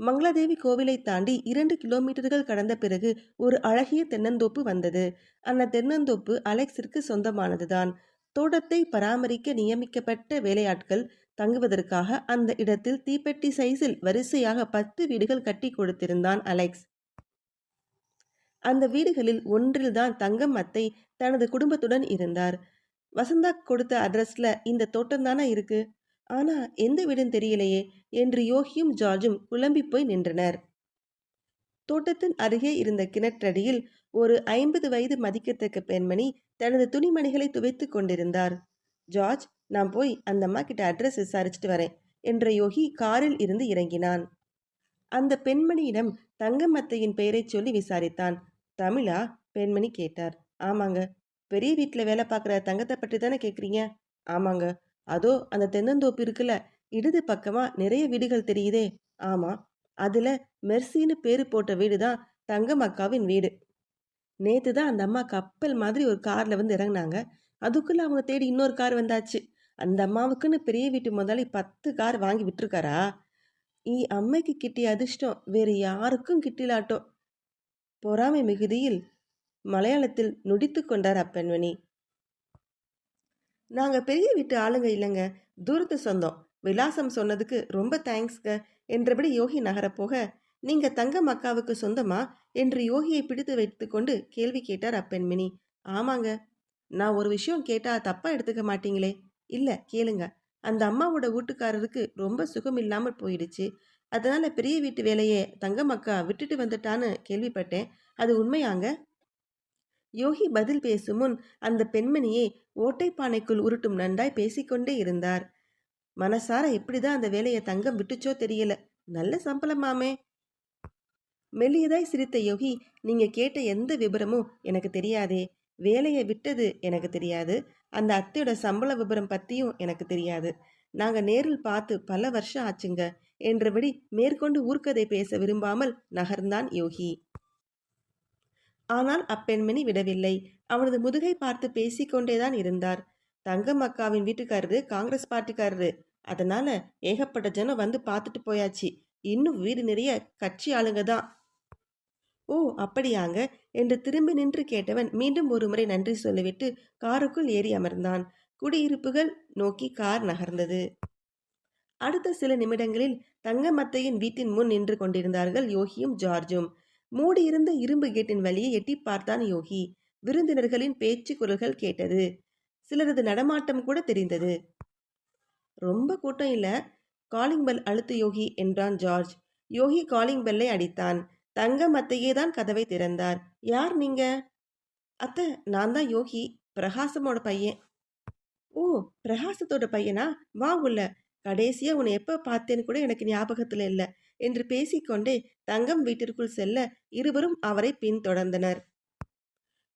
மங்களாதேவி கோவிலை தாண்டி இரண்டு கிலோமீட்டர்கள் கடந்த பிறகு ஒரு அழகிய தென்னந்தோப்பு வந்தது. அந்த தென்னந்தோப்பு அலெக்ஸிற்கு சொந்தமானதுதான். தோட்டத்தை பராமரிக்க நியமிக்கப்பட்ட வேலையாட்கள் தங்குவதற்காக அந்த இடத்தில் தீப்பெட்டி சைஸில் வரிசையாக பத்து வீடுகள் கட்டி கொடுத்திருந்தான் அலெக்ஸ். அந்த வீடுகளில் ஒன்றில்தான் தங்கம் அத்தை தனது குடும்பத்துடன் இருந்தார். வசந்தா கொடுத்த அட்ரஸ்ல இந்த தோட்டம் தானே இருக்கு? ஆனா எந்த வீடும் தெரியலையே என்று யோகியும் ஜார்ஜும் குழம்பி போய் நின்றனர். தோட்டத்தின் அருகே இருந்த கிணற்றடியில் ஒரு ஐம்பது வயது மதிக்கத்தக்க பெண்மணி தனது துணிமணிகளை துவைத்து கொண்டிருந்தார். ஜார்ஜ் நான் போய் அந்த அம்மா கிட்ட அட்ரஸ் விசாரிச்சுட்டு வரேன் என்ற யோகி காரில் இருந்து இறங்கினான். அந்த பெண்மணியிடம் தங்கமத்தையின் பெயரைச் சொல்லி விசாரித்தான். தமிழா? பெண்மணி கேட்டார். ஆமாங்க. பெரிய வீட்டில் வேலை பார்க்குற தங்கத்தை பற்றி தானே கேட்குறீங்க ஆமாங்க. அதோ அந்த தென்னந்தோப்பு இருக்குல்ல இடது பக்கமா நிறைய வீடுகள் தெரியுதே. ஆமா அதுல மெர்சின்னு பேரு போட்ட வீடு தான் தங்கம் அக்காவின் வீடு. நேத்து தான் அந்த அம்மா கப்பல் மாதிரி ஒரு கார்ல வந்து இறங்குனாங்க. அதுக்குள்ள அவங்க தேடி இன்னொரு கார் வந்தாச்சு. அந்த அம்மாவுக்குன்னு பெரிய வீட்டு முதலாளி பத்து கார் வாங்கி விட்டுருக்காரா? ஈ அம்மைக்கு கிட்டிய அதிர்ஷ்டம் வேறு யாருக்கும் கிட்டிலாட்டோ. பொறாமை மிகுதியில் மலையாளத்தில் நொடித்து கொண்டார் அப்பெண்மணி. நாங்கள் பெரிய வீட்டு ஆளுங்க இல்லைங்க. தூரத்து சொந்தம். விலாசம் சொன்னதுக்கு ரொம்ப தேங்க்ஸ்ங்க. என்றபடி யோகி நகரப்போக நீங்க தங்கம் அக்காவுக்கு சொந்தமா? என்று யோகியை பிடித்து வைத்துக்கொண்டு கேள்வி கேட்டார் அப்பெண்மணி ஆமாங்க. நான் ஒரு விஷயம் கேட்டா தப்பா எடுத்துக்க மாட்டீங்களே? இல்ல கேளுங்க. அந்த அம்மாவோட வீட்டுக்காரருக்கு ரொம்ப சுகம் இல்லாமல் போயிடுச்சு. அதனால பெரிய வீட்டு வேலையை தங்கம் அக்கா விட்டுட்டு வந்துட்டான்னு கேள்விப்பட்டேன். அது உண்மையாங்க? யோகி பதில் பேசும் முன் அந்த பெண்மணியே ஓட்டைப்பானைக்குள் உருட்டும் நன்றாய் பேசிக்கொண்டே இருந்தார். மனசார எப்படிதான் அந்த வேலையை தங்கம் விட்டுச்சோ தெரியல. நல்ல சம்பளமாமே மெல்லியதாய் சிரித்த யோகி நீங்க கேட்ட எந்த விபரமும் எனக்கு தெரியாதே. வேலையை விட்டது எனக்கு தெரியாது. அந்த அத்தையோட சம்பள விபரம் பத்தியும் எனக்கு தெரியாது. நாங்க நேரில் பார்த்து பல வருஷம் ஆச்சுங்க என்றபடி மேற்கொண்டு ஊர்க்கதை பேச விரும்பாமல் நகர்ந்தான் யோகி. ஆனால் அப்பெண்மணி விடவில்லை. அவனது முதுகை பார்த்து பேசிக்கொண்டேதான் இருந்தார். தங்கம் அக்காவின் வீட்டுக்காரரு காங்கிரஸ் பார்ட்டிக்காரரு. அதனால ஏகப்பட்ட ஜனம் வந்து பார்த்துட்டு போயாச்சு. இன்னும் வீடு நிறைய கட்சி ஆளுங்க தான். ஓ அப்படியாங்க. என்று திரும்பி நின்று கேட்டவன் மீண்டும் ஒரு முறை நன்றி சொல்லிவிட்டு காருக்குள் ஏறி அமர்ந்தான். குடியிருப்புகள் நோக்கி கார் நகர்ந்தது. அடுத்த சில நிமிடங்களில் தங்கமத்தையின் வீட்டின் முன் நின்று கொண்டிருந்தார்கள் யோகியும் ஜார்ஜும். மூடியிருந்த இரும்பு கேட்டின் வழியை எட்டி பார்த்தான் யோகி. விருந்தினர்களின் பேச்சு குரல்கள் கேட்டது. சிலரது நடமாட்டம் கூட தெரிந்தது. ரொம்ப கூட்டம் இல்ல. காலிங் பெல் அழுத்து யோகி என்றான் ஜார்ஜ். யோகி காலிங் பெல்லை அடித்தான். தங்கம் அத்தையே தான் கதவை திறந்தார். யார் நீங்க? அத்தை நான் தான் யோகி. பிரகாசமோட பையன். ஓ பிரகாசத்தோட பையனா? வா உள்ள. கடைசியா உன்னை எப்ப பார்த்தேன்னு கூட எனக்கு ஞாபகத்துல இல்லை என்று பேசிக்கொண்டே தங்கம் வீட்டிற்குள் செல்ல இருவரும் அவரை பின்தொடர்ந்தனர்.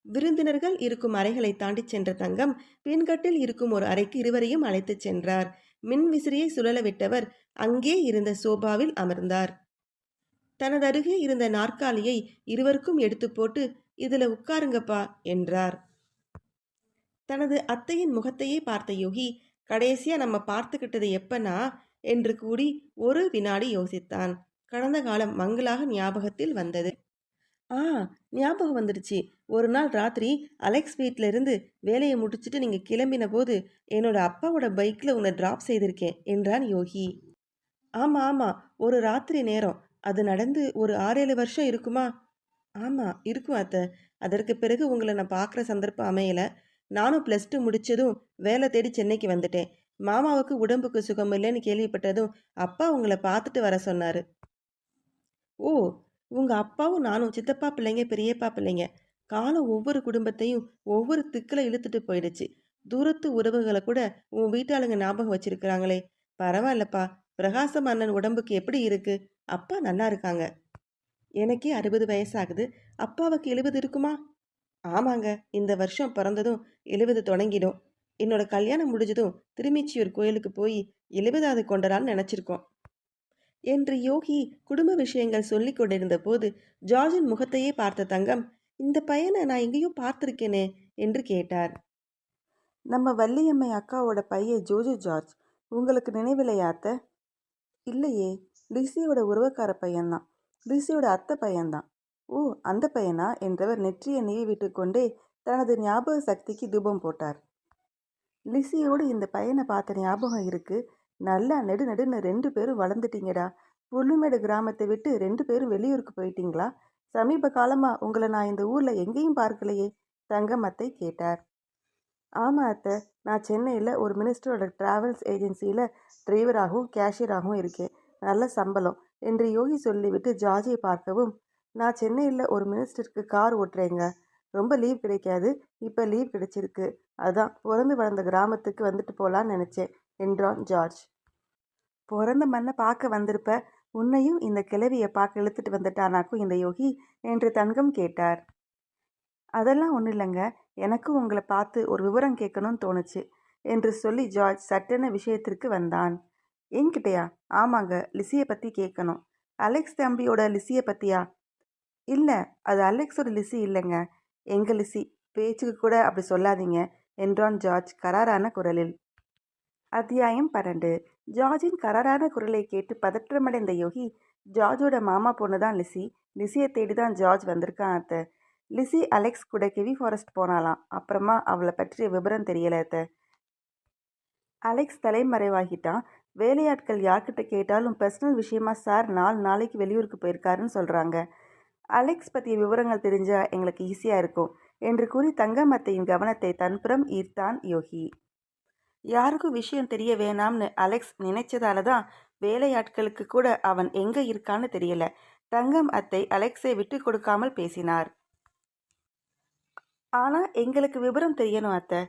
விருந்தினர்கள் இருக்கும் அறைகளை தாண்டி சென்ற தங்கம் பின்கட்டில் இருக்கும் ஒரு அறைக்கு இருவரையும் அழைத்துச் சென்றார். மின் விசிறியை சுழல விட்டவர் அங்கே இருந்த சோபாவில் அமர்ந்தார். தனது அருகே இருந்த நாற்காலியை இருவருக்கும் எடுத்து போட்டு இதுல உட்காருங்கப்பா என்றார். தனது அத்தையின் முகத்தையே பார்த்த யோகி கடைசியாக நம்ம பார்த்துக்கிட்டது எப்பனா? என்று கூடி ஒரு வினாடி யோசித்தான். கடந்த காலம் மங்களாக ஞாபகத்தில் வந்தது. ஆ ஞாபகம் வந்துடுச்சு. ஒரு நாள் ராத்திரி அலெக்ஸ் வீட்டிலிருந்து இருந்து வேலையை முடிச்சுட்டு நீங்கள் கிளம்பின போது என்னோட அப்பாவோட பைக்கில் உன்னை ட்ராப் செய்திருக்கேன் என்றான் யோகி. ஆமாம் ஆமாம் ஒரு ராத்திரி நேரம். அது நடந்து ஒரு ஆறேழு வருஷம் இருக்குமா? ஆமாம் இருக்கும் அத்தை. அதற்கு பிறகு உங்களை நான் பார்க்குற சந்தர்ப்பம் அமையலை. நானும் ப்ளஸ் டூ முடித்ததும் வேலை தேடி சென்னைக்கு வந்துட்டேன். மாமாவுக்கு உடம்புக்கு சுகம் இல்லைன்னு கேள்விப்பட்டதும் அப்பா உங்களை பார்த்துட்டு வர சொன்னார். ஓ உங்கள் அப்பாவும் நானும் சித்தப்பா பிள்ளைங்க பெரியப்பா பிள்ளைங்க. காலம் ஒவ்வொரு குடும்பத்தையும் ஒவ்வொரு திக்கில் இழுத்துட்டு போயிடுச்சு. தூரத்து உறவுகளை கூட உன் வீட்டாளுங்க ஞாபகம் வச்சிருக்கிறாங்களே. பரவாயில்லப்பா பிரகாசம் அண்ணன் உடம்புக்கு எப்படி இருக்கு? அப்பா நல்லா இருக்காங்க. எனக்கே அறுபது வயசாகுது. அப்பாவுக்கு எழுபது இருக்குமா? ஆமாங்க இந்த வருஷம் பிறந்ததும் எழுபது தொடங்கிடும். என்னோட கல்யாணம் முடிஞ்சதும் திருமிச்சியூர் கோயிலுக்கு போய் எழுபதாவது கொண்டரான்னு நினச்சிருக்கோம். என்று யோகி குடும்ப விஷயங்கள் சொல்லி கொண்டிருந்த போது ஜார்ஜின் முகத்தையே பார்த்த தங்கம் இந்த பையனை நான் எங்கேயோ பார்த்துருக்கேனே என்று கேட்டார். நம்ம வள்ளியம்மை அக்காவோட பையன் ஜோஜோ ஜார்ஜ் உங்களுக்கு நினைவில்லையாத்த இல்லையே லிசியோட உறவக்கார பையன்தான். லிசியோட அத்தை பையன்தான். ஓ அந்த பையனா? என்றவர் நெற்றியை நீவி விட்டுக்கொண்டே தனது ஞாபக சக்திக்கு தூபம் போட்டார். லிசியோடு இந்த பையனை பார்த்த ஞாபகம் இருக்கு. நல்லா நெடு நெடுன்னு ரெண்டு பேரும் வளர்ந்துட்டீங்கடா. புல்லுமேடு கிராமத்தை விட்டு ரெண்டு பேரும் வெளியூருக்கு போயிட்டீங்களா? சமீப காலமா உங்களை நான் இந்த ஊர்ல எங்கேயும் பார்க்கலையே தங்கமத்தை கேட்டார். ஆமாம் அத்தை நான் சென்னையில் ஒரு மினிஸ்டரோட டிராவல்ஸ் ஏஜென்சியில் டிரைவராகவும் கேஷியராகவும் இருக்கேன். நல்ல சம்பளம் என்று யோகி சொல்லிவிட்டு ஜார்ஜியை பார்க்கவும் நான் சென்னையில் ஒரு மினிஸ்டருக்கு கார் ஓட்டுறேங்க. ரொம்ப லீவ் கிடைக்காது. இப்போ லீவ் கிடைச்சிருக்கு. அதான் பிறந்து வளர்ந்த கிராமத்துக்கு வந்துட்டு போகலான்னு நினச்சேன். என்றான் ஜார்ஜ். பிறந்த மண்ணை பார்க்க வந்திருப்ப உன்னையும் இந்த கிளவியை பார்க்க இழுத்துட்டு வந்துட்டானாக்கும் இந்த யோகி என்று தங்கம் கேட்டார். அதெல்லாம் ஒன்றும் இல்லைங்க. எனக்கும் உங்களை பார்த்து ஒரு விவரம் கேட்கணும்னு தோணுச்சு என்று சொல்லி ஜார்ஜ் சட்டென விஷயத்திற்கு வந்தான். என்கிட்டயா? ஆமாங்க லிசியை பற்றி கேட்கணும். அலெக்ஸ் தம்பியோட லிசியை பற்றியா இல்லை. அது அலெக்ஸோட லிசி இல்லைங்க. எங்கள் லிசி? பேச்சுக்கு கூட அப்படி சொல்லாதீங்க. என்றான் ஜார்ஜ் கராரான குரலில். அத்தியாயம் பன்னெண்டு. ஜார்ஜின் கராரான குரலை கேட்டு பதற்றமடைந்த யோகி ஜார்ஜோட மாமா பொண்ணு தான் லிசி. லிசியை தேடி தான் ஜார்ஜ் வந்திருக்கான் அத்தை. லிசி அலெக்ஸ் கூட கெவி ஃபாரஸ்ட் போனாலாம் அப்புறமா அவளை பற்றிய விவரம் தெரியல அத்தை. அலெக்ஸ் தலைமறைவாகிட்டான். வேலையாட்கள் யார்கிட்ட கேட்டாலும் பர்சனல் விஷயமா சார் நாலு நாளைக்கு வெளியூருக்கு போயிருக்காருன்னு சொல்கிறாங்க அலெக்ஸ் பற்றிய விவரங்கள் தெரிஞ்சால் எங்களுக்கு ஈஸியாக இருக்கும் என்று கூறி தங்கமத்தையின் கவனத்தை தன்புறம் ஈர்த்தான் யோகி. யாருக்கும் விஷயம் தெரிய வேணாம்னு அலெக்ஸ் நினைச்சதால தான் வேலையாட்களுக்கு கூட அவன் எங்கே இருக்கான்னு தெரியல. தங்கம் அத்தை அலெக்ஸை விட்டு கொடுக்காமல் பேசினார். ஆனால் எங்களுக்கு விவரம் தெரியணும் அத்தை.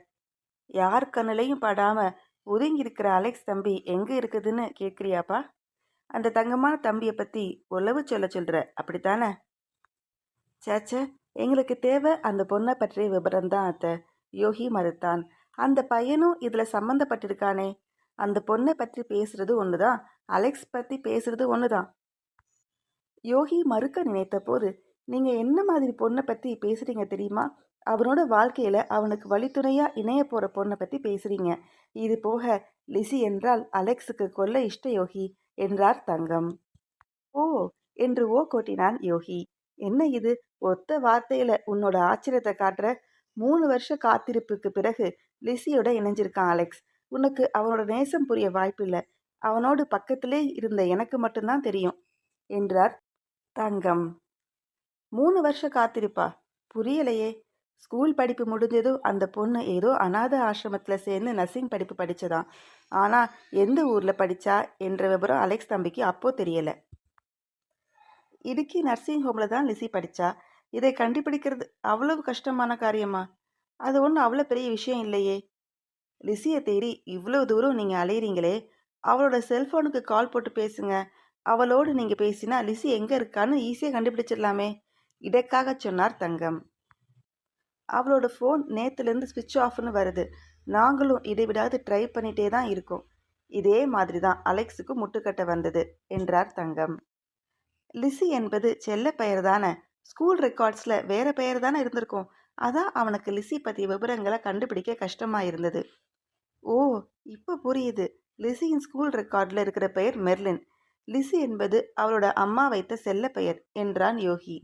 யார் கண்ணிலையும் படாமல் ஒதுங்கி இருக்கிற அலெக்ஸ் தம்பி எங்கே இருக்குதுன்னு கேட்குறியாப்பா? அந்த தங்கமான தம்பியை பற்றி உளவு சொல்ல சொல்கிற அப்படித்தானே? சேச்சே எங்களுக்கு தேவை அந்த பொண்ணை பற்றிய விபரம் தான் அத்தை. யோகி மறுத்தான். அந்த பையனும் இதில் சம்மந்தப்பட்டிருக்கானே அந்த பொண்ணை பற்றி பேசுறது ஒன்று தான் அலெக்ஸ் பற்றி பேசுறது ஒன்று தான் யோகி மறுக்க நினைத்த போது நீங்கள் என்ன மாதிரி பொண்ணை பற்றி பேசுகிறீங்க தெரியுமா? அவனோட வாழ்க்கையில் அவனுக்கு வழித்துணையாக இணைய போகிற பொண்ணை பற்றி பேசுகிறீங்க இது போக லிசி என்றால் அலெக்ஸுக்கு கொல்ல இஷ்ட யோகி என்றார் தங்கம். ஓ என்று ஓ கொட்டினான் யோகி. என்ன இது? ஒத்த வார்த்தையில உன்னோட ஆச்சரியத்தை காட்டுற மூணு வருஷ காத்திருப்புக்கு பிறகு லிசியோட இணைஞ்சிருக்கான் அலெக்ஸ். உனக்கு அவனோட நேசம் புரிய வாய்ப்பில்லை அவனோடு பக்கத்திலே இருந்த எனக்கு மட்டும்தான் தெரியும் என்றார் தங்கம். மூணு வருஷ காத்திருப்பா? புரியலையே. ஸ்கூல் படிப்பு முடிஞ்சதும் அந்த பொண்ணு ஏதோ அநாத ஆசிரமத்தில் சேர்ந்து நர்சிங் படிப்பு படித்ததான் ஆனால் எந்த ஊரில் படித்தா என்ற விவரம் அலெக்ஸ் தம்பிக்கு அப்போது தெரியலை. இடுக்கி நர்சிங் ஹோமில் தான் லிசி படித்தா இதை கண்டுபிடிக்கிறது அவ்வளவு கஷ்டமான காரியமா? அது ஒன்றும் அவ்வளோ பெரிய விஷயம் இல்லையே. லிசியை தேடி இவ்வளோ தூரம் நீங்கள் அலையிறீங்களே. அவளோட செல்ஃபோனுக்கு கால் போட்டு பேசுங்க. அவளோடு நீங்கள் பேசினா லிசி எங்கே இருக்கான்னு ஈஸியாக கண்டுபிடிச்சிடலாமே. இதற்காக சொன்னார் தங்கம். அவளோட ஃபோன் நேற்றுலேருந்து ஸ்விட்ச் ஆஃப்னு வருது. நாங்களும் இதை விடாது ட்ரை பண்ணிகிட்டே தான் இருக்கோம். இதே மாதிரி தான் அலெக்ஸுக்கு முட்டுக்கட்டை வந்தது என்றார் தங்கம். லிசி என்பது செல்ல பெயர் தானே? ஸ்கூல் ரெக்கார்ட்ஸில் வேறு பெயர் தானே இருந்திருக்கும். அதான் அவனுக்கு லிசி பற்றிய விவரங்களை கண்டுபிடிக்க கஷ்டமாக இருந்தது. ஓ இப்போ புரியுது. லிசியின் ஸ்கூல் ரெக்கார்டில் இருக்கிற பெயர் மெர்லின். லிசி என்பது அவளோட அம்மா வைத்த செல்ல பெயர் என்றான் யோகி.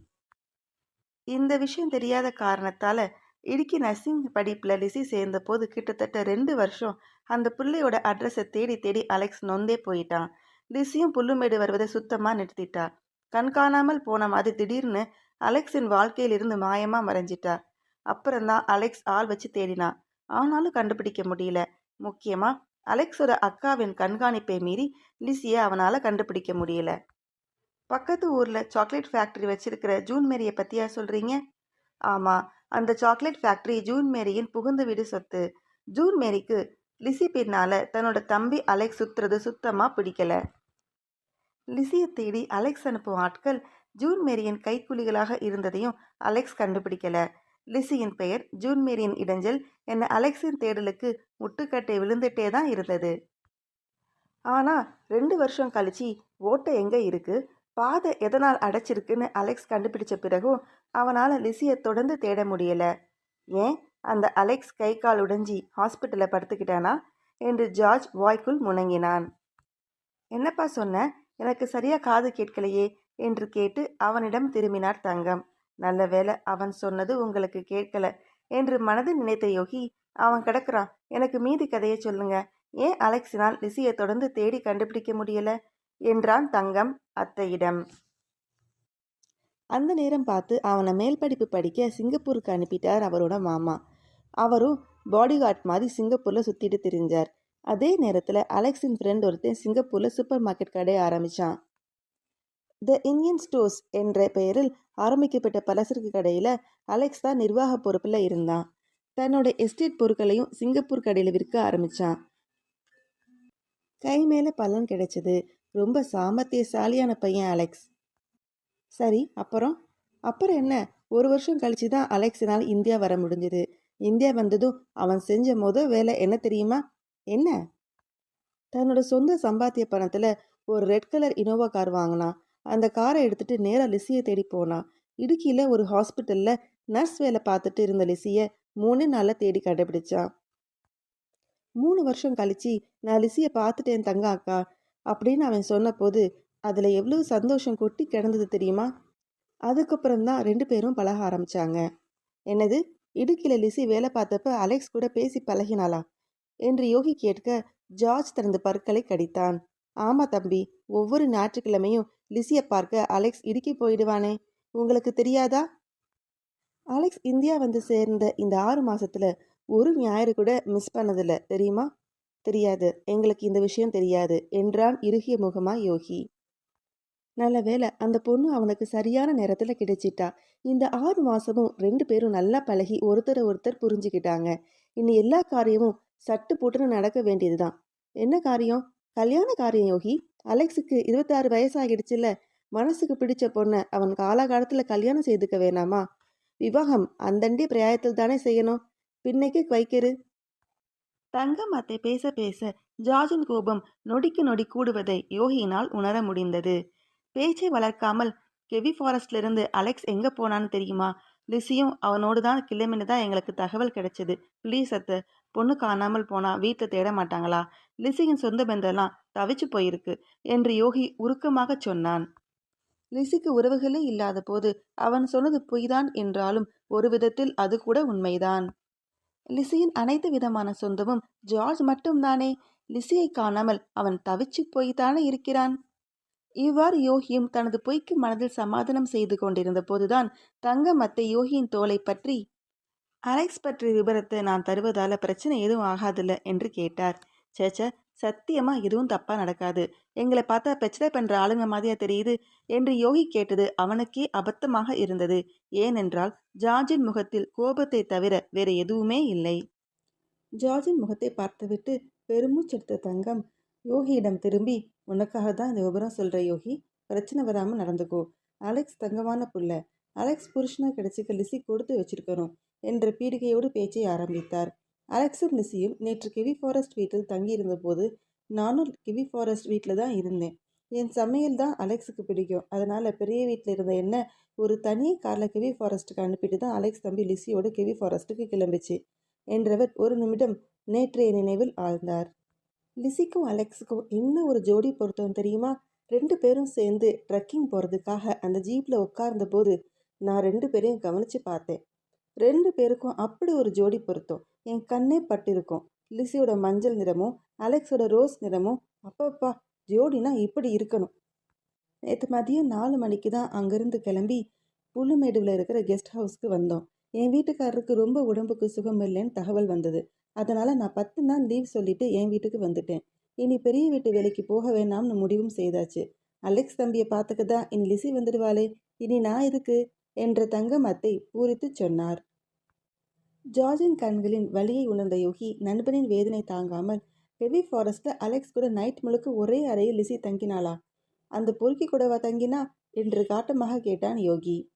இந்த விஷயம் தெரியாத காரணத்தால் இடுக்கி நர்சிங் படிப்பில் லிசி சேர்ந்த போது கிட்டத்தட்ட ரெண்டு வருஷம் அந்த பிள்ளையோட அட்ரஸை தேடி தேடி அலெக்ஸ் நொந்தே போயிட்டான். லிசியும் புல்லுமேடு வருவதை சுத்தமாக நிறுத்திட்டா. கண்காணாமல் போன மாதிரி திடீர்னு அலெக்ஸின் வாழ்க்கையிலிருந்து மாயமாக மறைஞ்சிட்டா. அப்புறம்தான் அலெக்ஸ் ஆள் வச்சு தேடினான் ஆனாலும் கண்டுபிடிக்க முடியல. முக்கியமாக அலெக்ஸோட அக்காவின் கண்காணிப்பை மீறி லிஸியை அவனால் கண்டுபிடிக்க முடியல. பக்கத்து ஊரில் சாக்லேட் ஃபேக்ட்ரி வச்சிருக்கிற ஜூன் மேரியை பற்றியா சொல்கிறீங்க ஆமாம் அந்த சாக்லேட் ஃபேக்ட்ரி ஜூன் மேரியின் புகுந்த வீடு சொத்து. ஜூன் மேரிக்கு லிசி பின்னால் தன்னோட தம்பி அலெக்ஸ் சுற்றுறது சுத்தமாக பிடிக்கல. லிசியை தேடி அலெக்ஸ் அனுப்பும் ஆட்கள் ஜூன் மேரியின் கைக்குலிகளாக இருந்ததையும் அலெக்ஸ் கண்டுபிடிக்கல. லிசியின் பெயர் ஜூன் மேரியின் இடைஞ்சல் என அலெக்ஸின் தேடலுக்கு முட்டுக்கட்டை விழுந்துட்டே தான் இருந்தது. ஆனால் ரெண்டு வருஷம் கழிச்சு ஓட்டை எங்கே இருக்கு? பாதை எதனால் அடைச்சிருக்குன்னு அலெக்ஸ் கண்டுபிடிச்ச பிறகும் அவனால் லிசியை தொடர்ந்து தேட முடியல. ஏன்? அந்த அலெக்ஸ் கை கால் உடைஞ்சி ஹாஸ்பிட்டலில் படுத்துக்கிட்டானா? என்று ஜார்ஜ் வாய்க்குள் முணங்கினான். என்னப்பா சொன்ன? எனக்கு சரியா காது கேட்கலையே? என்று கேட்டு அவனிடம் திரும்பினார் தங்கம். நல்ல வேளை அவன் சொன்னது உங்களுக்கு கேட்கல என்று மனதில் நினைத்த யோகி அவன் கிடக்குறான். எனக்கு மீதி கதையை சொல்லுங்க. ஏன் அலெக்ஸினால் லிசியை தொடர்ந்து தேடி கண்டுபிடிக்க முடியல? என்றான் தங்கம் அத்தையிடம். அந்த நேரம் பார்த்து அவனை மேல் படிப்பு படிக்க சிங்கப்பூருக்கு அனுப்பிட்டார் அவரோட மாமா. அவரும் பாடிகார்ட் மாதிரி சிங்கப்பூரில் சுற்றிட்டு திரிஞ்சார். அதே நேரத்தில் அலெக்ஸின் ஃப்ரெண்ட் ஒருத்தன் சிங்கப்பூரில் சூப்பர் மார்க்கெட் கடை ஆரம்பித்தான் த இந்தியன் ஸ்டோர்ஸ் என்ற பெயரில் ஆரம்பிக்கப்பட்ட பலசரக்கு கடையில் அலெக்ஸ் தான் நிர்வாக பொறுப்பில் இருந்தான். தன்னோட எஸ்டேட் பொருட்களையும் சிங்கப்பூர் கடையில் விற்க ஆரம்பித்தான் கை மேலே பலன் கிடைச்சது. ரொம்ப சாமர்த்தியசாலியான பையன் அலெக்ஸ். சரி அப்புறம்? அப்புறம் என்ன? ஒரு வருஷம் கழிச்சு தான் அலெக்ஸினால் இந்தியா வர முடிஞ்சது. இந்தியா வந்ததும் அவன் செஞ்ச முத வேலை என்ன தெரியுமா? என்ன? தன்னோட சொந்த சம்பாத்திய பணத்தில் ஒரு ரெட் கலர் இனோவா கார் வாங்கினான். அந்த காரை எடுத்துட்டு நேராக லிசியை தேடி போனான். இடுக்கியில் ஒரு ஹாஸ்பிட்டலில் நர்ஸ் வேலை பார்த்துட்டு இருந்த லிசியை மூணு நாளில் தேடி கண்டுபிடிச்சான். மூணு வருஷம் கழிச்சு நான் லிசியை பார்த்துட்டேன் தங்க அக்கா அப்படின்னு அவன் சொன்னபோது அதில் எவ்வளவு சந்தோஷம் கொட்டி கிடந்தது தெரியுமா? அதுக்கப்புறம் தான் ரெண்டு பேரும் பழக ஆரம்பிச்சாங்க. என்னது? இடுக்கியில் லிசி வேலை பார்த்தப்ப அலெக்ஸ் கூட பேசி பழகினாளா? என்று யோகி கேட்க ஜார்ஜ் தனது பற்களை கடித்தான். ஆமா தம்பி ஒவ்வொரு ஞாயிற்றுக்கிழமையும் லிசியை பார்க்க அலெக்ஸ் இடுக்கி போயிடுவானே. உங்களுக்கு தெரியாதா? அலெக்ஸ் இந்தியா வந்து சேர்ந்த இந்த ஆறு மாசத்துல ஒரு ஞாயிறு கூட மிஸ் பண்ணதில்ல தெரியுமா? தெரியாது எங்களுக்கு இந்த விஷயம் தெரியாது என்றான் இறுகிய முகமா யோகி. நல்ல வேளை அந்த பொண்ணு அவனுக்கு சரியான நேரத்தில் கிடைச்சிட்டா. இந்த ஆறு மாசமும் ரெண்டு பேரும் நல்லா பழகி ஒருத்தரை ஒருத்தர் புரிஞ்சுக்கிட்டாங்க. இனி எல்லா காரியமும் சட்டு போட்டுன்னு நடக்க வேண்டியதுதான். என்ன காரியம்? கல்யாண காரியம் யோகி. அலெக்ஸுக்கு இருபத்தாறு வயசாகிடுச்சுல்ல மனசுக்கு பிடிச்ச பொண்ணை அவன் காலகாலத்தில் கல்யாணம் செய்துக்க வேணாமா? விவாகம். அந்தண்டி பிரயாயத்தில் தானே செய்யணும். பின்னைக்கு வைக்கரு தங்கம் அத்தை பேச பேச ஜார்ஜின் கோபம் நொடிக்கு நொடி கூடுவதை யோகியினால் உணர முடிந்தது. பேச்சை வளர்க்காமல் கெவி ஃபாரஸ்ட்லேருந்து அலெக்ஸ் எங்க போனான்னு தெரியுமா? லிசியும் அவனோடு தான் கிளம்பின்னு தான் எங்களுக்கு தகவல் கிடைச்சது. ப்ளீஸ் அத்தை பொண்ணு காணாமல் போனா வீட்டை தேட மாட்டாங்களா? லிசியின் சொந்த பந்தெல்லாம் தவிச்சு போயிருக்கு என்று யோகி உருக்கமாக சொன்னான். லிசிக்கு உறவுகளே இல்லாத போது அவன் சொன்னது பொய்தான் என்றாலும் ஒரு விதத்தில் அது கூட உண்மைதான். லிசியின் அனைத்து விதமான சொந்தமும் ஜார்ஜ் மட்டும்தானே? லிசியை காணாமல் அவன் தவிச்சு போய்தானே இருக்கிறான்? இவ்வாறு யோகியும் தனது பொய்க்கு மனதில் சமாதானம் செய்து கொண்டிருந்த போதுதான் தங்கம் அத்தை யோகியின் தோலை பற்றி அலெக்ஸ் பற்றிய விபரத்தை நான் தருவதால பிரச்சனை எதுவும் ஆகாதுல்ல என்று கேட்டார். சேச்ச சத்தியமா எதுவும் தப்பா நடக்காது. எங்களை பார்த்தா பிரச்சனை பண்ற ஆளுங்க மாதிரியா தெரியுது என்று யோகி கேட்டது அவனுக்கே அபத்தமாக இருந்தது. ஏனென்றால் ஜார்ஜின் முகத்தில் கோபத்தை தவிர வேற எதுவுமே இல்லை. ஜார்ஜின் முகத்தை பார்த்துவிட்டு பெருமூச்செடுத்த தங்கம் யோகியிடம் திரும்பி உனக்காக தான் இந்த விபரம் சொல்கிற யோகி? பிரச்சனை வராமல் நடந்துக்கோ. அலெக்ஸ் தங்கமான புள்ள. அலெக்ஸ் புருஷனா கிடைச்சிக்க லிசி கொடுத்து வச்சிருக்கணும். என்ற பீடிகையோடு பேச்சை ஆரம்பித்தார். அலெக்ஸும் லிசியும் நேற்று கிவி ஃபாரஸ்ட் வீட்டில் தங்கியிருந்த போது நானும் கிவி ஃபாரஸ்ட் வீட்டில் தான் இருந்தேன். என் சமையல் தான் அலெக்ஸுக்கு பிடிக்கும். அதனால் பெரிய வீட்டில் இருந்த என்ன ஒரு தனி காரில் கிவி ஃபாரஸ்ட்டுக்கு அனுப்பிட்டு தான் அலெக்ஸ் தம்பி லிசியோடு கிவி ஃபாரஸ்ட்டுக்கு கிளம்பிச்சு என்றவர் ஒரு நிமிடம் நேற்றைய நினைவில் ஆழ்ந்தார். லிசிக்கும் அலெக்ஸுக்கும் என்ன ஒரு ஜோடி பொருத்தம் தெரியுமா? ரெண்டு பேரும் சேர்ந்து ட்ரெக்கிங் போகிறதுக்காக அந்த ஜீப்பில் உட்கார்ந்த போது நான் ரெண்டு பேரையும் கவனித்து பார்த்தேன். ரெண்டு பேருக்கும் அப்படி ஒரு ஜோடி பொருத்தம். என் கண்ணே பட்டிருக்கும். லிசியோட மஞ்சள் நிறமும் அலெக்ஸோட ரோஸ் நிறமும் அப்பப்பா ஜோடினா இப்படி இருக்கணும். நேற்று மதியம் நாலு மணிக்கு தான் அங்கேருந்து கிளம்பி புல்லுமேடுவில் இருக்கிற கெஸ்ட் ஹவுஸ்க்கு வந்தோம். என் வீட்டுக்காரருக்கு ரொம்ப உடம்புக்கு சுகம் இல்லைன்னு தகவல் வந்தது. அதனால் நான் பத்து நாள் லீவ் சொல்லிட்டு என் வீட்டுக்கு வந்துட்டேன். இனி பெரிய வீட்டு வேலைக்கு போக வேணாம்னு முடிவும் செய்தாச்சு. அலெக்ஸ் தம்பியை பார்த்துக்க தான் இனி லிசி வந்துடுவாளே. இனி நான் எதுக்கு? என்ற தங்கம் அத்தை பூரித்து சொன்னார். ஜார்ஜின் கண்களின் வலியை உணர்ந்த யோகி நண்பனின் வேதனை தாங்காமல் ஹெவி ஃபாரஸ்ட்ல அலெக்ஸ் கூட நைட் முழுக்க ஒரே அறையில் லிசி தங்கினாளா? அந்த பொறுக்கி கூடவா தங்கினா? என்று காட்டமாக கேட்டான் யோகி.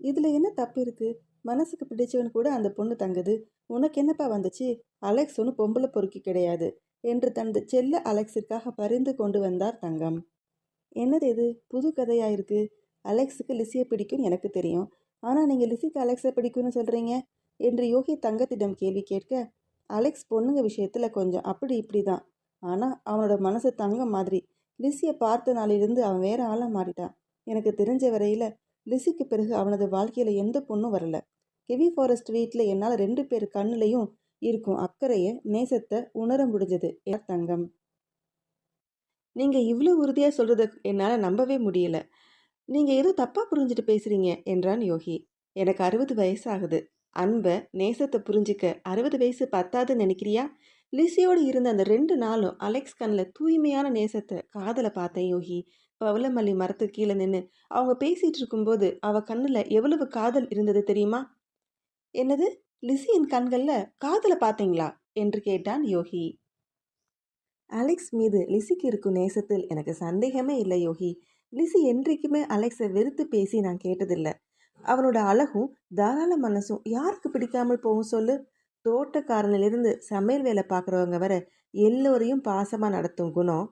இதில் என்ன தப்பு இருக்கு? மனசுக்கு பிடிச்சவன் கூட அந்த பொண்ணு தங்குது. உனக்கு என்னப்பா வந்துச்சு? அலெக்ஸ் ஒன்று பொம்பளை பொறுக்கி கிடையாது என்று தனது செல்ல அலெக்ஸிற்காக பரிந்து கொண்டு வந்தார் தங்கம். என்னது இது? புது கதையாயிருக்கு அலெக்ஸுக்கு லிசியை பிடிக்கும் எனக்கு தெரியும். ஆனால் நீங்கள் லிசிக்கு அலெக்ஸை பிடிக்கும்னு சொல்கிறீங்க என்று யோகி தங்கத்திடம் கேள்வி கேட்க அலெக்ஸ் பொண்ணுங்க விஷயத்தில் கொஞ்சம் அப்படி இப்படி தான் ஆனால் அவனோட மனசு தங்கம் மாதிரி. லிஸியை பார்த்த நாளிலிருந்து அவன் வேற ஆளாக மாறிட்டான். எனக்கு தெரிஞ்ச வரையில் லிஸிக்கு பிறகு அவனது வாழ்க்கையில் எந்த பொண்ணும் வரல. கெவி ஃபாரஸ்ட் வீட்டில் என்னால் ரெண்டு பேர் கண்ணுலையும் இருக்கும் அக்கறையை நேசத்தை உணர முடிஞ்சது. என் தங்கம். நீங்கள் இவ்வளோ உறுதியாக சொல்கிறத என்னால் நம்பவே முடியல. நீங்கள் ஏதோ தப்பாக புரிஞ்சுட்டு பேசுகிறீங்க என்றான் யோகி. எனக்கு அறுபது வயசு ஆகுது அன்பை நேசத்தை புரிஞ்சிக்க அறுபது வயசு பத்தாதுன்னு நினைக்கிறியா? லிசியோடு இருந்த அந்த ரெண்டு நாளும் அலெக்ஸ் கண்ணில் தூய்மையான நேசத்தை காதலை பார்த்தேன் யோகி. பவளமல்லி மரத்துக்கு கீழே நின்று அவங்க பேசிகிட்டு இருக்கும்போது அவள் கண்ணில் எவ்வளவு காதல் இருந்தது தெரியுமா? என்னது? லிசியின் கண்களில் காதலை பார்த்தீங்களா? என்று கேட்டான் யோகி. அலெக்ஸ் மீது லிசிக்கு இருக்கும் நேசத்தில் எனக்கு சந்தேகமே இல்லை யோகி. லிசி என்றைக்குமே அலெக்ஸை வெறுத்து பேசி நான் கேட்டதில்லை. அவனோட அழகும் தாராள மனசும் யாருக்கு பிடிக்காமல் போகும் சொல்லு? தோட்டக்காரனிலிருந்து சமையல் வேலை பார்க்குறவங்க வர எல்லோரையும் பாசமாக நடத்தும் குணம்.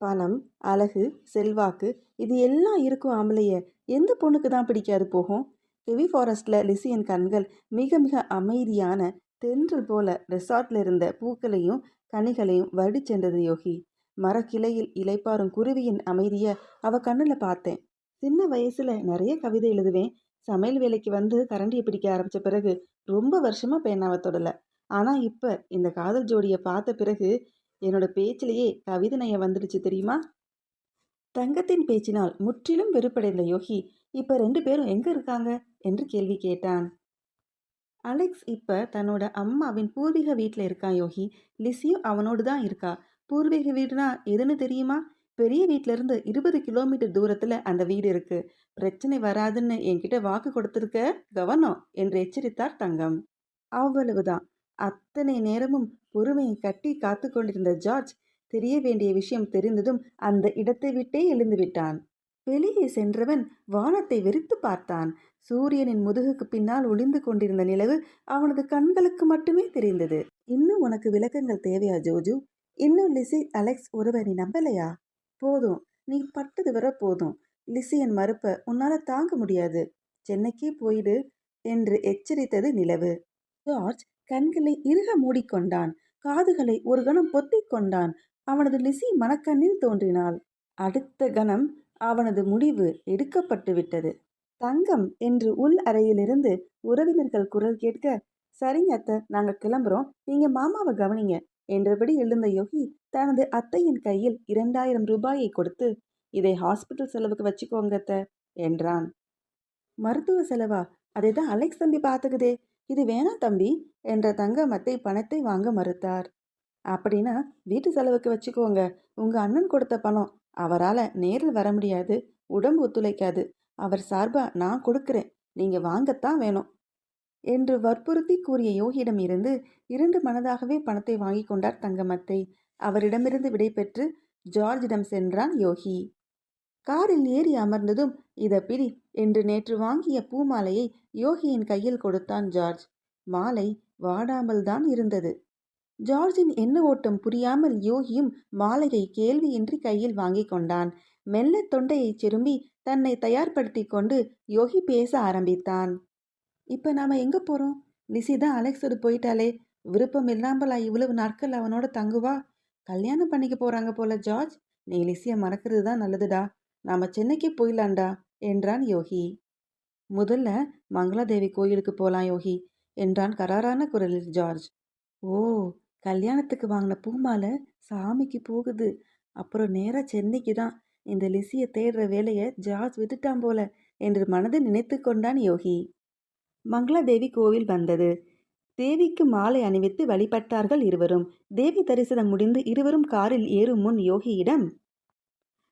பணம் அழகு செல்வாக்கு இது எல்லாம் இருக்கும் ஆம்பளைய எந்த பொண்ணுக்கு தான் பிடிக்காது போகும்? ஹெவி ஃபாரஸ்டில் லிசியன் கண்கள் மிக மிக அமைதியான தென்றல் போல ரெசார்ட்டில் இருந்த பூக்களையும் கனிகளையும் வடிச்சென்றது யோகி. மரக்கிளையில் இலைப்பாறும் குருவியின் அமைதியை அவ கண்ணில் பார்த்தேன். சின்ன வயசுல நிறைய கவிதை எழுதுவேன். சமையல் வேலைக்கு வந்து கரண்டியை பிடிக்க ஆரம்பிச்ச பிறகு ரொம்ப வருஷமா பேனாவை தொடல. ஆனா இப்ப இந்த காதல் ஜோடியை பார்த்த பிறகு என்னோட பேச்சிலேயே கவிதை நயம் வந்துடுச்சு தெரியுமா? தங்கத்தின் பேச்சினால் முற்றிலும் வெறுப்படைந்த யோகி இப்ப ரெண்டு பேரும் எங்க இருக்காங்க? என்று கேள்வி கேட்டான். அலெக்ஸ் இப்ப தன்னோட அம்மாவின் பூர்வீக வீட்டில் இருக்கான் யோகி. லிசியும் அவனோடு தான் இருக்கா. பூர்வீக வீடுனா எதுன்னு தெரியுமா? பெரிய வீட்ல இருந்து இருபது கிலோமீட்டர் தூரத்துல அந்த வீடு இருக்கு. பிரச்சனை வராதுன்னு என்கிட்ட வாக்கு கொடுத்துருக்க கவனம் என்று எச்சரித்தார் தங்கம். அவ்வளவுதான். அத்தனை நேரமும் பொறுமையை கட்டி காத்து கொண்டிருந்த ஜார்ஜ் தெரிய வேண்டிய விஷயம் தெரிந்ததும் அந்த இடத்தை விட்டே எழுந்து விட்டான். வெளியே சென்றவன் வானத்தை வெறித்து பார்த்தான். சூரியனின் முதுகுக்கு பின்னால் ஒளிந்து கொண்டிருந்த நிலவு அவனது கண்களுக்கு மட்டுமே தெரிந்தது. இன்னும் உனக்கு விளக்கங்கள் தேவையா ஜோஜு? இன்னும் லிசி அலெக்ஸ் ஒருவர் நீ நம்பலையா? போதும். நீ பட்டது வர போதும். லிசியின் மறுப்ப உன்னால தாங்க முடியாது. சென்னைக்கே போயிடு என்று எச்சரித்தது நிலவு. ஜார்ஜ் கண்களை இறுக மூடிக்கொண்டான். காதுகளை ஒரு கணம் பொத்திக் கொண்டான். அவனது லிசி மனக்கண்ணில் தோன்றினாள். அடுத்த கணம் அவனது முடிவு எடுக்கப்பட்டு விட்டது. தங்கம் என்று உள் அறையிலிருந்து உறவினர்கள் குரல் கேட்க சரிங்க அத்தை நாங்கள் கிளம்புறோம். நீங்க மாமாவை கவனிங்க. என்றபடி எழுந்த யோகி தனது அத்தையின் கையில் இரண்டாயிரம் ரூபாயை கொடுத்து இதை ஹாஸ்பிட்டல் செலவுக்கு வச்சுக்கோங்க அத்தை என்றான். மருத்துவ செலவா? அதை தான் அலெக்ஸ் தம்பி பார்த்துக்குதே இது வேணாம் தம்பி என்ற தங்கம் அத்தை பணத்தை வாங்க மறுத்தார். அப்படின்னா வீட்டு செலவுக்கு வச்சுக்கோங்க. உங்க அண்ணன் கொடுத்த பணம் அவரால் நேரில் வர முடியாது. உடம்பு ஒத்துழைக்காது. அவர் சார்பாக நான் கொடுக்குறேன். நீங்கள் வாங்கத்தான் வேணும். என்று வற்புறுத்தி கூறிய யோகியிடம் இருந்து இரண்டு மனதாகவே பணத்தை வாங்கி கொண்டார் தங்கமத்தை. அவரிடமிருந்து விடைபெற்று ஜார்ஜிடம் சென்றான் யோகி. காரில் ஏறி அமர்ந்ததும் இத பிடி என்று நேற்று வாங்கிய பூமாலையை யோகியின் கையில் கொடுத்தான் ஜார்ஜ். மாலை வாடாமல் தான் இருந்தது. ஜார்ஜின் என்ன ஓட்டம் புரியாமல் யோகியும் மாலையை கேள்வியின்றி கையில் வாங்கி கொண்டான். மெல்ல தொண்டையை சிரும்பி தன்னை தயார்படுத்தி கொண்டு யோகி பேச ஆரம்பித்தான். இப்போ நாம் எங்கே போகிறோம் லிசி தான் அலெக்ஸோடு போயிட்டாலே விருப்பம் இல்லாமலா இவ்வளவு நாட்கள் அவனோட தங்குவா? கல்யாணம் பண்ணிக்க போகிறாங்க போல ஜார்ஜ். நீ லிசியை மறக்கிறது தான் நல்லதுடா. நாம் சென்னைக்கு போயிடலாண்டா என்றான் யோகி. முதல்ல மங்களாதேவி கோயிலுக்கு போகலாம் யோகி என்றான் கராரான குரலில் ஜார்ஜ். ஓ கல்யாணத்துக்கு வாங்கின பூமாலை சாமிக்கு போகுது. அப்புறம் நேராக சென்னைக்கு தான். இந்த லிசியை தேடுற வேலையை ஜார்ஜ் விட்டுட்டான் போல என்று மனதில் நினைத்து கொண்டான் யோகி. மங்களாதேவி கோவில் வந்தது. தேவிக்கு மாலை அணிவித்து வழிபட்டார்கள் இருவரும். தேவி தரிசனம் முடிந்து இருவரும் காரில் ஏறும் முன் யோகியிடம்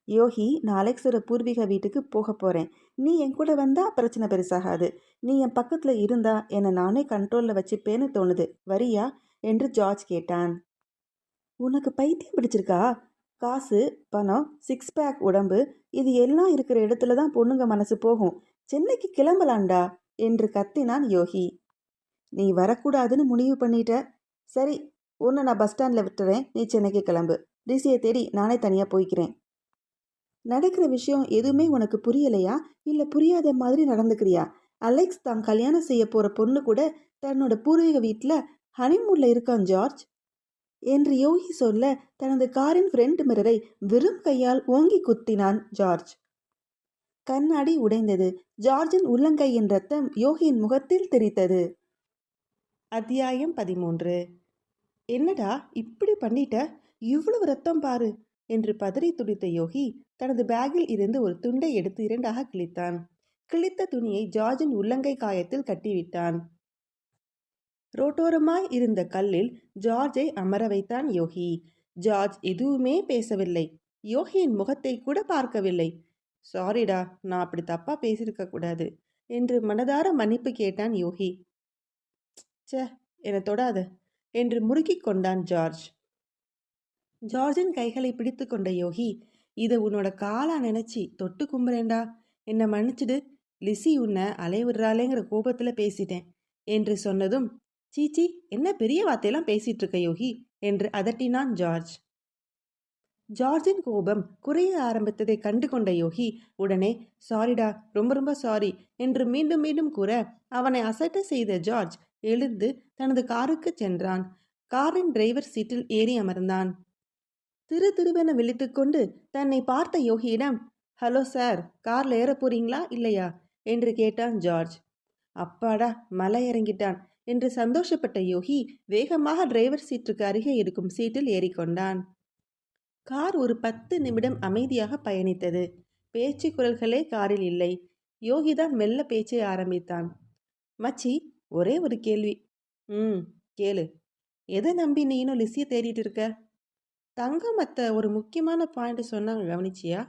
யோகி நாளைக்கு பூர்வீக வீட்டுக்கு போக போகிறேன் நீ என் கூட வந்தா பிரச்சனை பெருசாகாது. நீ என் பக்கத்தில் இருந்தா என்னை நானே கண்ட்ரோலில் வச்சுப்பேன்னு தோணுது. வரியா? என்று ஜார்ஜ் கேட்டான். உனக்கு பைத்தியம் பிடிச்சிருக்கா? காசு பணம் சிக்ஸ் பேக் உடம்பு இது எல்லாம் இருக்கிற இடத்துல தான் பொண்ணுங்க மனசு போகும். சென்னைக்கு கிளம்பலாண்டா என்று கத்தினான் யோகி. நீ வரக்கூடாதுன்னு முடிவு பண்ணிட்ட. சரி உன்னை நான் பஸ் ஸ்டாண்டில் விட்டுறேன். நீ சென்னைக்கு கிளம்பு. டிசியை தேடி நானே தனியாக போய்க்கிறேன். நடக்கிற விஷயம் எதுவுமே உனக்கு புரியலையா? இல்லை புரியாத மாதிரி நடந்துக்கிறியா? அலெக்ஸ் தான் கல்யாணம் செய்ய போகிற பொண்ணு கூட தன்னோட பூர்வீக வீட்டில் ஹனிமூனில் இருக்கான் ஜார்ஜ். என்று யோகி சொல்ல தனது காரின் ஃப்ரண்ட் மிரரை வெறும் கையால் ஓங்கி குத்தினான் ஜார்ஜ். கண்ணாடி உடைந்தது. ஜார்ஜின் உள்ளங்கையின் ரத்தம் யோகியின் முகத்தில் தெரித்தது. அத்தியாயம் பதிமூன்று. என்னடா இப்படி பண்ணிட்ட? இவ்வளவு ரத்தம் பாரு என்று பதறி துடித்த யோகி தனது பேக்கில் இருந்து ஒரு துண்டை எடுத்து இரண்டாக கிழித்தான். கிழித்த துணியை ஜார்ஜின் உள்ளங்கை காயத்தில் கட்டிவிட்டான். ரோட்டோரமாய் இருந்த கல்லில் ஜார்ஜை அமர வைத்தான் யோகி. ஜார்ஜ் எதுவுமே பேசவில்லை. யோகியின் முகத்தை கூட பார்க்கவில்லை. சாரிடா நான் அப்படி தப்பாக பேசியிருக்க கூடாது என்று மனதார மன்னிப்பு கேட்டான் யோகி. ச்சே என்னை தொடாத என்று முறுக்கிக் கொண்டான் ஜார்ஜ். ஜார்ஜின் கைகளை பிடித்து கொண்ட யோகி இதை உன்னோட காலா நினைச்சி தொட்டு கும்புறேண்டா என்னை மன்னிச்சிடு. லிசி உன்னை அலைவிடுறாளேங்கிற கோபத்தில் பேசிட்டேன் என்று சொன்னதும் சீச்சி என்ன பெரிய வார்த்தையெல்லாம் பேசிட்டு இருக்க யோகி என்று அதட்டினான் ஜார்ஜ். ஜார்ஜின் கோபம் குறைய ஆரம்பித்ததை கண்டு கொண்ட யோகி உடனே சாரிடா ரொம்ப ரொம்ப சாரி என்று மீண்டும் மீண்டும் கூற அவனை அசட்ட செய்த ஜார்ஜ் எழுந்து தனது காருக்கு சென்றான். காரின் டிரைவர் சீட்டில் ஏறி அமர்ந்தான். திரு திருவென விழித்துக்கொண்டு தன்னை பார்த்த யோகியிடம் ஹலோ சார் கார்ல ஏற போறீங்களா இல்லையா? என்று கேட்டான் ஜார்ஜ். அப்பாடா மலை இறங்கிட்டான் என்று சந்தோஷப்பட்ட யோகி வேகமாக டிரைவர் சீட்டுக்கு அருகே இருக்கும் சீட்டில் ஏறிக்கொண்டான் கார் ஒரு பத்து நிமிடம் அமைதியாக பயணித்தது. பேச்சு குரல்களே காரில் இல்லை. யோகிதான் மெல்ல பேச்சை ஆரம்பித்தான். மச்சி ஒரே ஒரு கேள்வி. ம் கேளு. எதை நம்பி நீ இன்னும் லிஸ்ஸியை தேடிட்டு இருக்க? தங்கம் அத்தை ஒரு முக்கியமான பாயிண்ட் சொன்னாங்க கவனிச்சியா?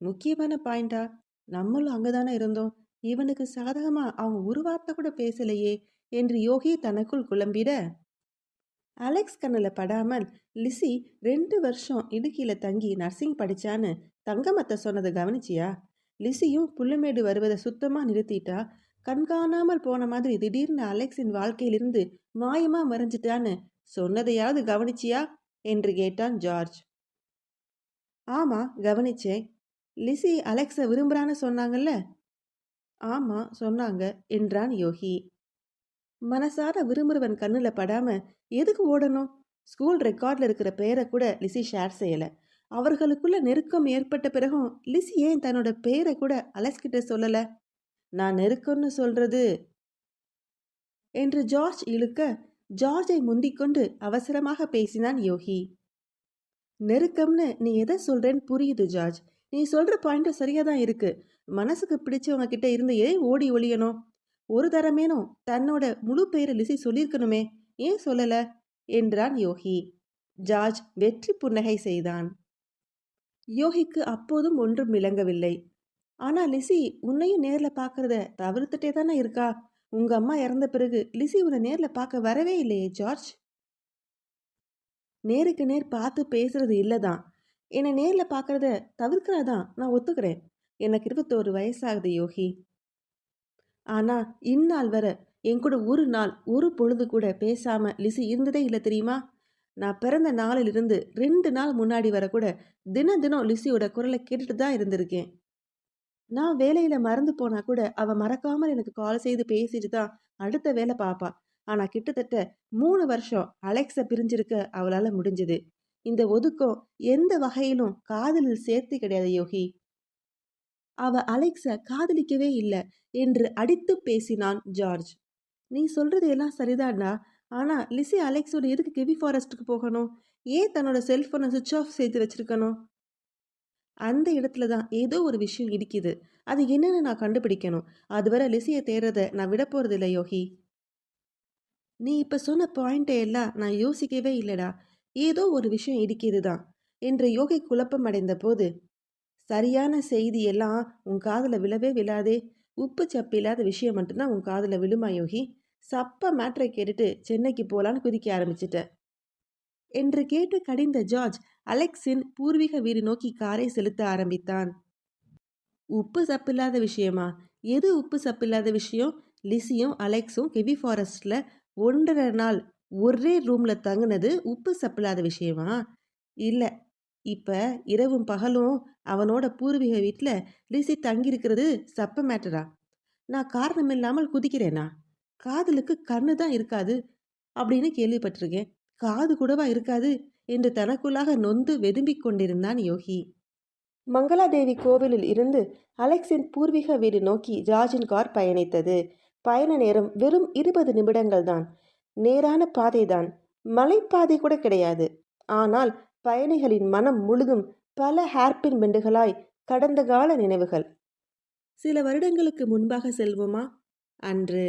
முக்கியமான பாயிண்டா நம்மளும் அங்கே தானே இருந்தோம். இவனுக்கு சாதகமா அவங்க ஒரு வார்த்தை கூட பேசலையே. என்று யோகி தனக்குள் குழம்பிட அலெக்ஸ் கண்ணில் படாமல் லிசி ரெண்டு வருஷம் இடுக்கியில் தங்கி நர்சிங் படித்தான்னு தங்கமத்தை சொன்னதை கவனிச்சியா? லிசியும் புல்லுமேடு வருவதை சுத்தமாக நிறுத்திட்டா கண்காணாமல் போன மாதிரி திடீர்னு அலெக்ஸின் வாழ்க்கையிலிருந்து மாயமாக மறைஞ்சிட்டான்னு சொன்னதையாவது கவனிச்சியா? என்று கேட்டான் ஜார்ஜ். ஆமாம் கவனிச்சேன். லிசி அலெக்ஸை விரும்புகிறான்னு சொன்னாங்கல்ல? ஆமாம் சொன்னாங்க என்றான் யோகி. மனசார விரும்புறவன் கண்ணில் படாம எதுக்கு ஓடணும்? ஸ்கூல் ரெக்கார்டில் இருக்கிற பேரை கூட லிசி ஷேர் செய்யலை. அவர்களுக்குள்ள நெருக்கம் ஏற்பட்ட பிறகும் லிசி ஏன் தன்னோட பெயரை கூட அலெக்ஸ் சொல்லலை? நான் நெருக்கம்னு சொல்றது? என்று ஜார்ஜ் இழுக்க ஜார்ஜை முந்திக்கொண்டு அவசரமாக பேசினான் யோகி. நெருக்கம்னு நீ எதை சொல்றேன்னு புரியுது ஜார்ஜ். நீ சொல்ற பாயிண்ட் சரியா தான் இருக்கு. மனசுக்கு பிடிச்சவங்க கிட்ட இருந்து ஏன் ஓடி ஒழியணும் ஒரு தரமேனும் தன்னோட முழு பெயரை லிசி சொல்லியிருக்கணுமே ஏன் சொல்லல? என்றான் யோகி. ஜார்ஜ் வெற்றி புன்னகை செய்தான். யோகிக்கு அப்போதும் ஒன்றும் விளங்கவில்லை. ஆனா லிசி உன்னையும் நேர்ல பாக்குறத தவிர்த்துட்டே தானே இருக்கா? உங்க அம்மா இறந்த பிறகு லிசி உன்னை நேர்ல பார்க்க வரவே இல்லையே ஜார்ஜ்? நேருக்கு நேர் பார்த்து பேசுறது இல்லதான். என்னை நேர்ல பாக்குறத தவிர்க்கிறதான் நான் ஒத்துக்கிறேன். எனக்கு இருபத்தோரு வயசாகுது யோகி. ஆனா இந்நாள் வர என் கூட ஒரு நாள் ஒரு பொழுது கூட பேசாம லிசி இருந்ததே இல்லை தெரியுமா? நான் பிறந்த நாளிலிருந்து ரெண்டு நாள் முன்னாடி வர கூட தினம் தினம் லிசியோட குரலை கேட்டுட்டு தான் இருந்திருக்கேன். நான் வேலையில மறந்து போனா கூட அவ மறக்காமல் எனக்கு கால் செய்து பேசிட்டு தான் அடுத்த வேலை பாப்பா. ஆனா கிட்டத்தட்ட மூணு வருஷம் அலெக்ஸை பிரிஞ்சிருக்க அவளால முடிஞ்சது. இந்த ஒதுக்கம் எந்த வகையிலும் காதலில் சேர்த்து கிடையாது யோகி. அவ அலெக்ஸ காதலிக்கவே இல்லை என்று அடித்து பேசினான் ஜார்ஜ். நீ சொல்றது எல்லாம் சரிதான்டா. ஆனா லிசி அலெக்ஸோட எதுக்கு கெவி ஃபாரஸ்ட்டுக்கு போகணும்? ஏன் தன்னோட செல்போனை சுவிட்ச் ஆஃப் செய்து வச்சிருக்கணும்? அந்த இடத்துல தான் ஏதோ ஒரு விஷயம் இடிக்குது. அது என்னன்னு நான் கண்டுபிடிக்கணும். அதுவரை லிசியை தேடுறத நான் விட போறது இல்லை யோகி. நீ இப்ப சொன்ன பாயிண்டை எல்லாம் நான் யோசிக்கவே இல்லைடா. ஏதோ ஒரு விஷயம் இடிக்குது தான் என்று யோகி குழப்பம் அடைந்த போது சரியான செய்தி எல்லாம் உன் காதில் விழவே விழாதே. உப்பு சப்பு இல்லாத விஷயம் மட்டும்தான் உன் காதில் விழுமா யோகி? சப்ப மேட்ரை கேட்டுட்டு சென்னைக்கு போகலான்னு குதிக்க ஆரம்பிச்சிட்ட. என்று கேட்டு கடிந்த ஜார்ஜ் அலெக்ஸின் பூர்வீக வீடு நோக்கி காரை செலுத்த ஆரம்பித்தான். உப்பு சப்பில்லாத விஷயமா? எது உப்பு சப்பில்லாத விஷயம்? லிசியும் அலெக்ஸும் கெவி ஃபாரஸ்டில் ஒன்றரை நாள் ஒரே ரூமில் தங்கினது உப்பு சப்பில்லாத விஷயமா? இல்லை இப்ப இரவும் பகலும் அவனோட பூர்வீக வீட்டில் லிசி தங்கியிருக்கிறது சப்ப மேட்டரா? நான் காரணம் இல்லாமல் குதிக்கிறேனா? காதலுக்கு கண்ணு தான் இருக்காது அப்படின்னு கேள்விப்பட்டிருக்கேன். காது கூடவா இருக்காது என்று தனக்குள்ளாக நொந்து வெதும்பிக் கொண்டிருந்தான் யோகி. மங்களாதேவி கோவிலில் இருந்து அலெக்ஸின் பூர்வீக வீடு நோக்கி ஜார்ஜின் கார் பயணித்தது. பயண நேரம் வெறும் இருபது நிமிடங்கள் தான் நேரான பாதைதான். மலைப்பாதை கூட கிடையாது. ஆனால் பயணிகளின் மனம் முழுதும் பல ஹேர்பின் பெண்டுகளாய் கடந்த கால நினைவுகள். சில வருடங்களுக்கு முன்பாக செல்வோமா? அன்று.